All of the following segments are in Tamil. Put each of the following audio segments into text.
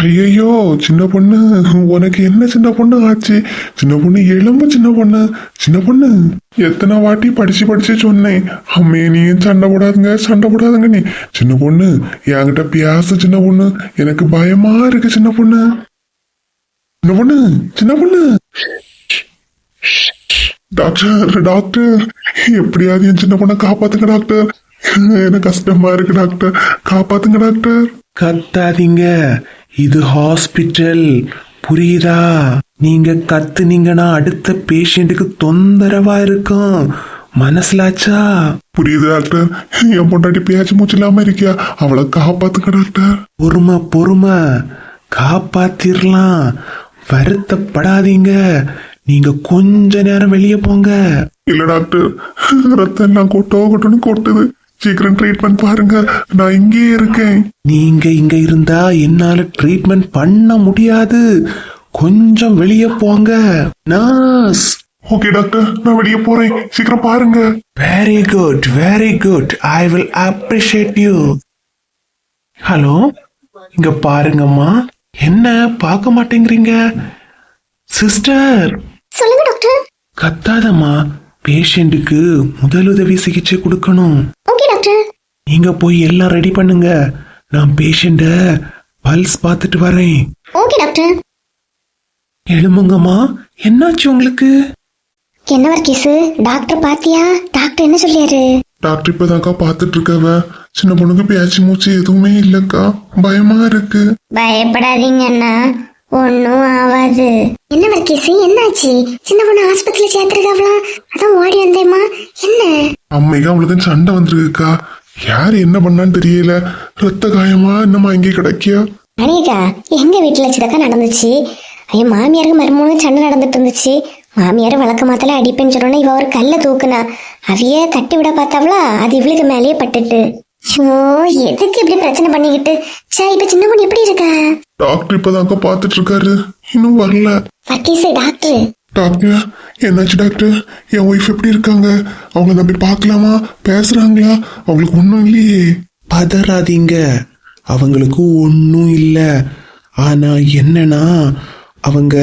ஐயையோ சின்ன பொண்ணு உனக்கு என்ன சின்ன பொண்ணு ஆச்சு? சின்ன பொண்ணு எலும்பு சின்ன பொண்ணு சின்ன பொண்ணு. எத்தனை வாட்டி படிச்சு படிச்சு சொன்னேன். அம்மே நீ சண்டை போடாதுங்க சண்டை போடாதுங்க நீ. சின்ன பொண்ணு என்கிட்ட பியாச சின்ன பொண்ணு. எனக்கு பயமா இருக்கு சின்ன பொண்ணு. சின்ன பொண்ணு சின்ன பொண்ணு. டாக்டர் டாக்டர் எப்படியாவது என் சின்ன பொண்ணை காப்பாத்துங்க டாக்டர். எனக்கு கஷ்டமா இருக்கு டாக்டர். காப்பாத்துங்க டாக்டர். கத்தாதீங்க. இது ஹாஸ்பிட்டல். புரியுதா? நீங்க கத்துனீங்கன்னா அடுத்த பேஷண்ட்டுக்கு தொந்தரவா இருக்கும். மனசுலாச்சா? புரியுது டாக்டர்? என் பொண்டாட்டி பேச்சு மூச்சு இல்லாம இருக்கியா? அவளை காப்பாத்துங்க டாக்டர். பொறுமை பொறுமை. காப்பாத்திரலாம். வருத்தப்படாதீங்க. நீங்க கொஞ்ச நேரம் வெளியே போங்க. இல்ல டாக்டர். ரத்தம் எல்லாம் கொட்டோ கொட்டோன்னு கொட்டுது. சீக்கிரம் ட்ரீட்மெண்ட் பாருங்க. நான் இங்கேயே இருக்கேன். நீங்க இங்க இருந்தா என்னால ட்ரீட்மெண்ட் பண்ண முடியாது. கொஞ்சம் வெளியே போங்க. நர்ஸ் ஓகே டாக்டர் நான் வெளியே போறேன். சீக்கிரம் பாருங்க. Very good very good I will appreciate you hello இங்க பாருங்கம்மா. என்ன பார்க்க மாட்டேங்கிறீங்க? சிஸ்டர் சொல்லுங்க டாக்டர் கத்தாதம்மா. பேஷண்ட்டுக்கு முதலுதவி சிகிச்சை கொடுக்கணும். ஓகே டாக்டர் நீங்க போய் எல்லாம் ரெடி பண்ணுங்க. நான் பேஷண்ட பல்ஸ் பார்த்துட்டு வரேன். ஓகே டாக்டர் எழுமுங்கம்மா என்னாச்சு உங்களுக்கு? என்ன வர்க்கீஸ் டாக்டர் பாத்தியா டாக்டர் என்ன சொல்லியாரு? டாக்டர் இப்பதான்க்கா பார்த்துட்டு இருக்கவ சின்ன பொண்ணுக்கு பேச்சு மூச்சு எதுவுமே இல்லக்கா. பயமா இருக்கு. பயப்படாதீங்க அண்ணா. ஒன்னும் ஆகாது என்ன வர்க்கீஸ் என்னாச்சு? சின்ன பொண்ணு ஆஸ்பத்திரியில சேர்த்திருக்காவளா அதான் ஓடி வந்தேம்மா. என்ன? அம்மைக்கு அவளுக்கு சண்டை வந்திருக்குக்கா. யார் என்ன பண்ணான்னு தெரியல. ரத்த காயமா என்னம்மா இங்கே கிடைக்கியா? அனிகா எங்க வீட்டுல வச்சுதாக்கா நடந்துச்சு? ஐயோ மாமியாருக்கு மருமகனும் சண்டை நடந்துட்டு இருந்துச்சு. மாமியார் வழக்க மாத்தல அடிப்பேன்னு சொன்னோன்னா இவ ஒரு கல்லை தூக்குனா. அவைய தட்டி விட பார்த்தாவளா? அது இவளுக்கு மேலேயே பட்டுட்டு. ஐயோ எதுக்கு இப்படி பிரச்சனை பண்ணிக்கிட்டு? சே இப்ப சின்ன பொண்ணு எப்படி இருக்கா? டாக்டர் இப்பதான்க்கா பார்த்துட்டு இருக்காரு. இன்னும் வரல. வக்கீஸ் டாக்டர். டாக்டர் என்னாச்சு டாக்டர்? என் ஒய்ஃப் எப்படி இருக்காங்க? அவங்கள போய் பார்க்கலாமா? பேசுறாங்களா? அவங்களுக்கு ஒன்றும் இல்லையே. பதறாதீங்க. அவங்களுக்கு ஒன்றும் இல்லை. ஆனா என்னன்னா அவங்க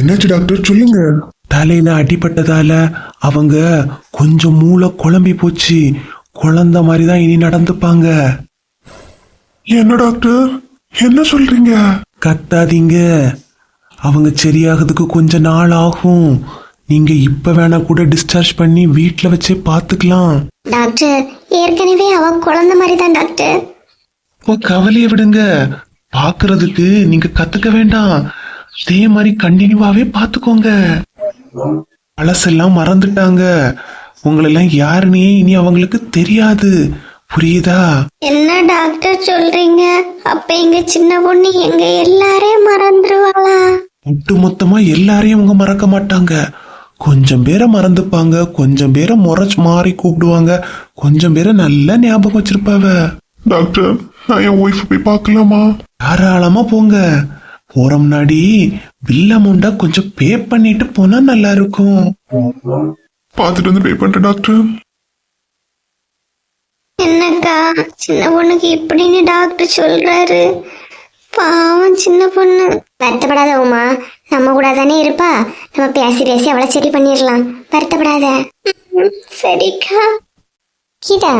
என்னாச்சு டாக்டர்? சொல்லுங்க. தலையில அடிபட்டதால அவங்க கொஞ்சம் மூளை குழம்பி போச்சு. குழந்த மாதிரி தான் இனி நடந்துப்பாங்க. என்ன டாக்டர்? என்ன சொல்றீங்க? கத்தாதீங்க. அவங்க சரியாகிறதுக்கு கொஞ்ச நாள் ஆகும். நீங்க இப்ப வேணா கூட டிஸ்சார்ஜ் பண்ணி வீட்ல வச்சே பாத்துக்கலாம். டாக்டர் ஏற்கனவே அவ குழந்தை மாதிரி தான் டாக்டர். ஓ கவலையை விடுங்க. பாக்குறதுக்கு நீங்க கத்துக்க வேண்டாம். அதே மாதிரி கண்டினியூவாவே பாத்துக்கோங்க. பழசெல்லாம் மறந்துட்டாங்க. உங்களெல்லாம் யாருன்னே இனி அவங்களுக்கு தெரியாது. புரியுதா? என்ன டாக்டர் சொல்றீங்க? அப்ப எங்க சின்ன பொண்ணு எங்க எல்லாரையும் மறந்துருவாளா ஒட்டு மொத்தமா எல்லாரையும் அவங்க மறக்க மாட்டாங்க. கொஞ்சம் பேரை மறந்துப்பாங்க. கொஞ்சம் பேரை முறைச்சு மாறி கூப்பிடுவாங்க. கொஞ்சம் பேரை நல்லா ஞாபகம் வச்சிருப்பாவ. டாக்டர் நான் என் ஒய்ஃப் போய் பார்க்கலாமா? தாராளமா போங்க. போற முன்னாடி பில் அமௌண்ட்டா கொஞ்சம் பே பண்ணிட்டு போனா நல்லா இருக்கும் பார்த்துட்டு வந்து பே பண்றேன் டாக்டர். என்னக்கா சின்ன பொண்ணுக்கு இப்படின்னு டாக்டர் சொல்றாரு. பாவம் சின்ன பொண்ணு. வருத்தப்படாத உமா. நம்ம கூட தானே இருப்பா. நம்ம பேசி பேசி அவளை சரி பண்ணிடலாம். வருத்தப்படாத. சரிக்கா. கீதா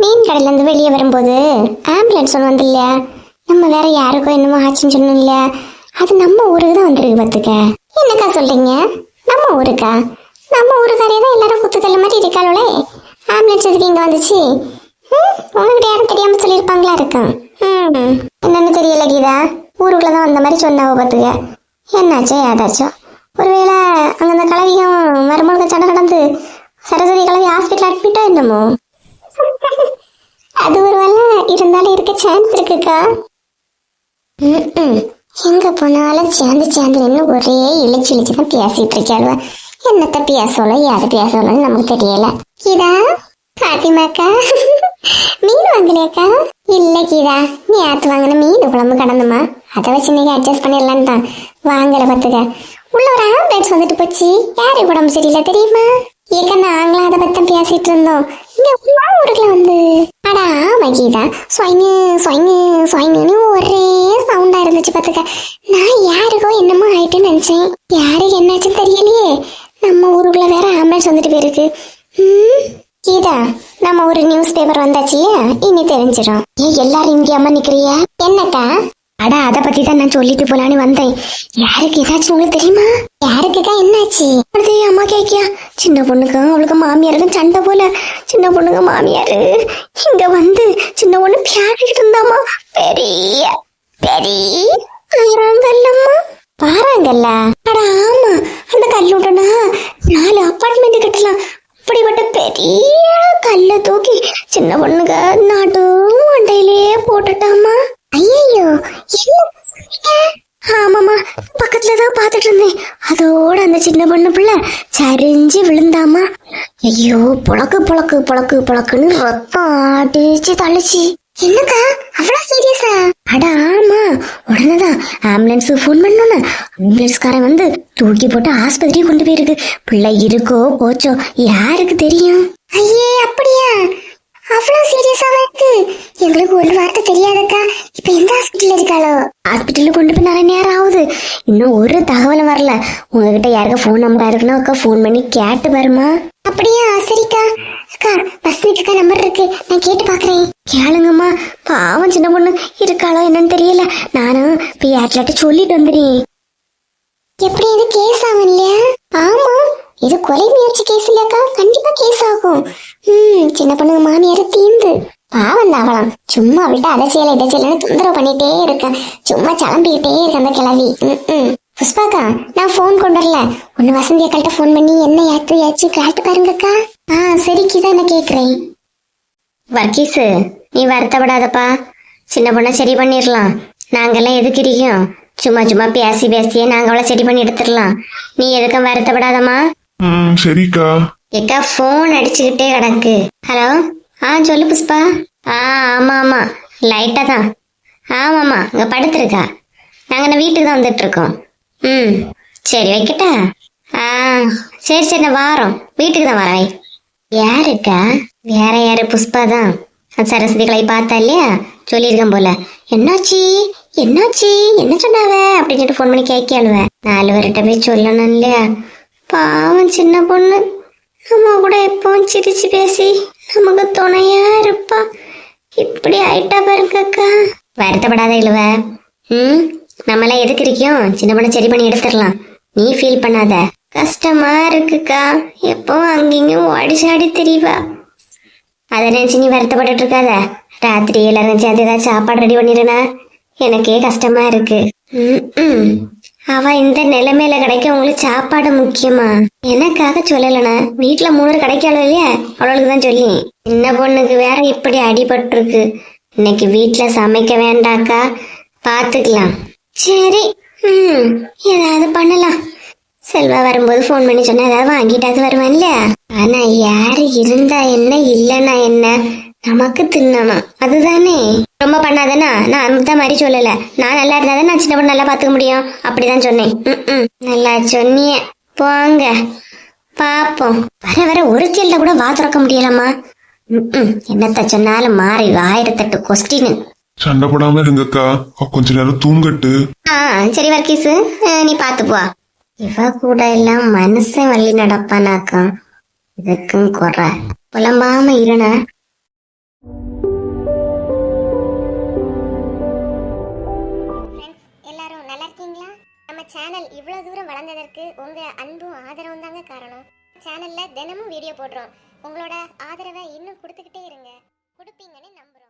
மீன் கடையில இருந்து வெளியே வரும்போது ஆம்புலன்ஸ் ஒன்று வந்து இல்லையா நம்ம வேற யாருக்கோ என்னமோ ஆச்சுன்னு சொன்னோம் இல்லையா அது நம்ம ஊருக்கு தான் வந்திருக்கு பார்த்துக்க. என்னக்கா சொல்றீங்க? நம்ம ஊருக்கா? நம்ம ஊருக்காரே தான் எல்லாரும் குத்துக்கல்ல மாதிரி இருக்காளோலே ஆம்புலன்ஸ் எதுக்கு இங்க வந்துச்சு? உங்ககிட்ட யாரும் தெரியாம சொல்லியிருப்பாங்களா இருக்கும். ம், என்னன்னு தெரியல கீதா. ஊருக்குள்ள தான் வந்த மாதிரி சொன்னாவ பார்த்துக்க. என்னாச்சோ ஏதாச்சோ. ஒருவேளை அங்க அந்த கலவியும் மருமகளுக்கு சண்டை நடந்து சரஸ்வதி கலவி ஹாஸ்பிட்டல் அட்மிட்டோ என்னமோ அது ஒரு வேலை இருந்தாலும் இருக்க சான்ஸ் இருக்குக்கா. ம்ம். எங்க போனாலும் சேர்ந்து சேர்ந்து நின்று ஒரே இழிச்சு இழிச்சு தான் பேசிட்டு இருக்காளுவ என்னத்த பேசலாம் யாரு பேசலாம்னு நமக்கு தெரியல. கீதா பாத்திமாக்கா மீன் வாங்கலையாக்கா? இல்லை கீதா நீ ஆத்து வாங்கின மீன் குழம்பு கடந்துமா? அதை வச்சு நீங்கள் அட்ஜஸ்ட் பண்ணிடலான்னு தான் வாங்கல பார்த்துக்க. உள்ள ஒரு ஆம்புலன்ஸ் வந்துட்டு போச்சு. யாரு உடம்பு சரியில்லை தெரியுமா? ஏக்க நாங்களும் அதை பற்றி பேசிட்டு இருந்தோம். இங்க உள்ள ஊருக்குள்ள வந்து? அடா ஆமா கீதா. சொயிங்கு சொயிங்கு சொயிங்குன்னு ஒரே சவுண்டா இருந்துச்சு பார்த்துக்க. பாத்துக்க நான் யாருக்கோ என்னமோ ஆயிட்டுன்னு நினைச்சேன். யாருக்கு என்னாச்சுன்னு தெரியலையே. நம்ம ஊருக்குள்ள வேற ஆம்புலன்ஸ் வந்துட்டு போயிருக்கு. ம், கீதா நம்ம ஒரு நியூஸ் பேப்பர் வந்தாச்சு. இல்லையா இனி தெரிஞ்சிடும். ஏன் எல்லாரும் இங்கே அம்மா நிக்கிறியா என்னக்கா? அட அத பத்தி தான் நான் சொல்லிட்டு போலான்னு வந்தேன். யாருக்கு ஏதாச்சும் உங்களுக்கு தெரியுமா? யாருக்குக்கா என்னாச்சு? அம்மா கேக்கியா சின்ன பொண்ணுக்கும் அவளுக்கு மாமியாருக்கும் சண்டை போல. சின்ன பொண்ணுங்க மாமியாரு இங்க வந்து சின்ன பொண்ணு பியாடிட்டு இருந்தாமா? பெரிய பெரிய ஆயிரங்கல்லம்மா. பாறாங்கல்ல? அட ஆமா. அந்த கல்லுட்டனா? நாலு அப்பார்ட்மெண்ட் கட்டலாம். அப்படிப்பட்ட பெரிய கல்லை தூக்கி சின்ன பொண்ணுங்க நாட்டு மண்டையிலேயே போட்டுட்டாமா ஐயோ ஆமாமா பக்கத்துல தான் பார்த்துட்டு இருந்தேன். அதோட அந்த சின்ன பொண்ணு பிள்ளை சரிஞ்சு விழுந்தாமா ஐயோ புழக்கு புழக்கு புழக்கு புழக்குன்னு ரத்தம் அடிச்சு தள்ளிச்சு. என்னக்கா? அவ்வளவு சீரியஸா அட ஆமா. உடனேதான் ஆம்புலன்ஸ் ஃபோன் பண்ணோன்னு ஆம்புலன்ஸ்காரன் வந்து தூக்கி போட்டு ஆஸ்பத்திரி கொண்டு போயிருக்கு. பிள்ளை இருக்கோ போச்சோ யாருக்கு தெரியும்? ஐயே அப்படியா? அவ்வளவு சீரியஸாவா இருக்கு? எங்களுக்கு ஒரு வார்த்தை தெரியாதக்கா. இப்ப எந்த ஹாஸ்பிட்டல் இருக்காளோ? ஹாஸ்பிட்டலுக்கு கொண்டு போய் நிறைய நேரம் ஆகுது. இன்னும் ஒரு தகவலும் வரல. உங்ககிட்ட யாருக்கு ஃபோன் நம்பர் இருக்குன்னா அக்கா ஃபோன் பண்ணி கேட்டு பாருமா அப்படியா? சரிக்கா. அக்கா பஸ்னிக்கு நம்பர் இருக்கு. நான் கேட்டு பாக்குறேன். கேளுங்கம்மா. பாவம் சின்ன பொண்ணு. இருக்காளோ என்னன்னு தெரியல. நானும் போய் யார்கிட்ட சொல்லிட்டு வந்துடுறேன். எப்படி இது கேஸ் ஆகும் இல்லையா ஆமா. இது கொலை முயற்சி கேஸ் இல்லக்கா கண்டிப்பா கேஸ் ஆகும். ம் சின்ன பொண்ணுங்க மாமியார் தீந்து. பாவம் தான் அவளாம். சும்மா விட்டு அதை செய்யல இதை செய்யலன்னு தொந்தரவு பண்ணிட்டே இருக்கேன் சும்மா கிளம்பிக்கிட்டே இருக்க அந்த கிளவி ம், ம் புஷ்பாக்கா நான் ஃபோன் கொண்டு வரல. ஒன்னு வசந்தி அக்காள்கிட்ட ஃபோன் பண்ணி என்ன யாத்து யாச்சு கேட்டு பாருங்கக்கா. ஆ சரிக்கு தான் நான் கேட்குறேன் வர்க்கீஸு நீ வருத்தப்படாதப்பா. சின்ன பொண்ணை சரி பண்ணிடலாம் நாங்கெல்லாம் எதுக்கு இருக்கோம் சும்மா சும்மா பேசி பேசியே நாங்க அவளை சரி பண்ணி எடுத்துடலாம் நீ எதுக்கும் வருத்தப்படாதம்மா. ம் சரிக்கா. எக்கா ஃபோன் அடிச்சுக்கிட்டே கிடக்கு. ஹலோ? ஆ சொல்லு புஷ்பா. ஆ ஆமா ஆமா. லைட்டா தான். ஆமாம்மா இங்க படுத்திருக்கா. நாங்க இந்த வீட்டுக்கு தான் வந்துட்டு இருக்கோம். ம் சரி வைக்கட்டா ஆ சரி சரி நான் வாரோம். வீட்டுக்கு தான் வரேன் யாருக்கா? வேற யாரு? புஷ்பா தான். சரஸ்வதிகளை சரஸ்வதி பார்த்தா இல்லையா? சொல்லியிருக்கேன் போல. என்னாச்சி? என்னாச்சி? என்ன சொன்னாவ? அப்படின்னு சொல்லிட்டு ஃபோன் பண்ணி கேட்க அழுவேன் நாலு பேர்கிட்ட போய் சொல்லணும் இல்லையா? பாவம் சின்ன பொண்ணு. நம்ம கூட எப்பவும் சிரிச்சு பேசி நமக்கு துணையா இருப்பா. இப்படி ஆயிட்டா பாருங்கக்கா. வருத்தப்படாத இழுவ. ம்? நம்மளாம் எதுக்கு இருக்கியும்? சின்ன பொண்ணை சரி பண்ணி எடுத்துடலாம். நீ ஃபீல் பண்ணாத. கஷ்டமா இருக்குக்கா. எப்பவும் அங்கேயும் ஓடி சாடி தெரியவா அதை நினச்சி நீ வருத்தப்பட்டுட்டு இருக்காத. ராத்திரி எல்லாம் நினச்சி அது ஏதாவது சாப்பாடு ரெடி பண்ணிடுனா எனக்கே கஷ்டமா இருக்கு. ம், அவ இந்த நிலைமையில கிடைக்க உங்களுக்கு சாப்பாடு முக்கியமா? எனக்காக சொல்லலண்ணா. வீட்டுல மூணு கிடைக்காளோ இல்லையா? அவளுக்கு தான் சொல்லி சின்ன பொண்ணுக்கு வேற இப்படி அடிபட்டிருக்கு. இன்னைக்கு வீட்டுல சமைக்க வேண்டாக்கா. பாத்துக்கலாம். சரி. ம் ஏதாவது பண்ணலாம். செல்வா வரும்போது ஃபோன் பண்ணி சொன்னா ஏதாவது வாங்கிட்டாது வருவான் இல்லையா? ஆனா யாரு இருந்தா என்ன இல்லைன்னா என்ன? நமக்கு தின்னணும். அதுதானே. ரொம்ப பண்ணாதானா? நான் அந்த மாதிரி சொல்லல. நான் நல்லா இருந்தாதான் நான் சின்ன பொண்ணு நல்லா பாத்துக்க முடியும். அப்படிதான் சொன்னேன். ம், நல்லா சொன்னிய. போங்க. பாப்போம் வர வர ஒரு கேள்வி கூட வா திறக்க முடியலம்மா. ம். என்னத்த சொன்னாலும் மாறி ஆயிரத்தெட்டு கொஸ்டின் சண்டை போடாம இருங்கக்கா. கொஞ்ச நேரம் தூங்கட்டு. ஆ சரி வர்க்கீஸு. நீ பாத்து போ. இவ கூட எல்லாம் மனுஷன் வழி நடப்பானாக்கும். இதுக்கும் குறை. புலம்பாம இருன. எல்லாரும் நல்லா இருக்கீங்களா? நம்ம சேனல் இவ்வளவு தூரம் வளர்ந்ததற்கு உங்க அன்பும் ஆதரவும் தாங்க காரணம். சேனல்ல தினமும் வீடியோ போடுறோம். உங்களோட ஆதரவை இன்னும் கொடுத்துக்கிட்டே இருங்க. கொடுப்பீங்கன்னு நம்புறேன்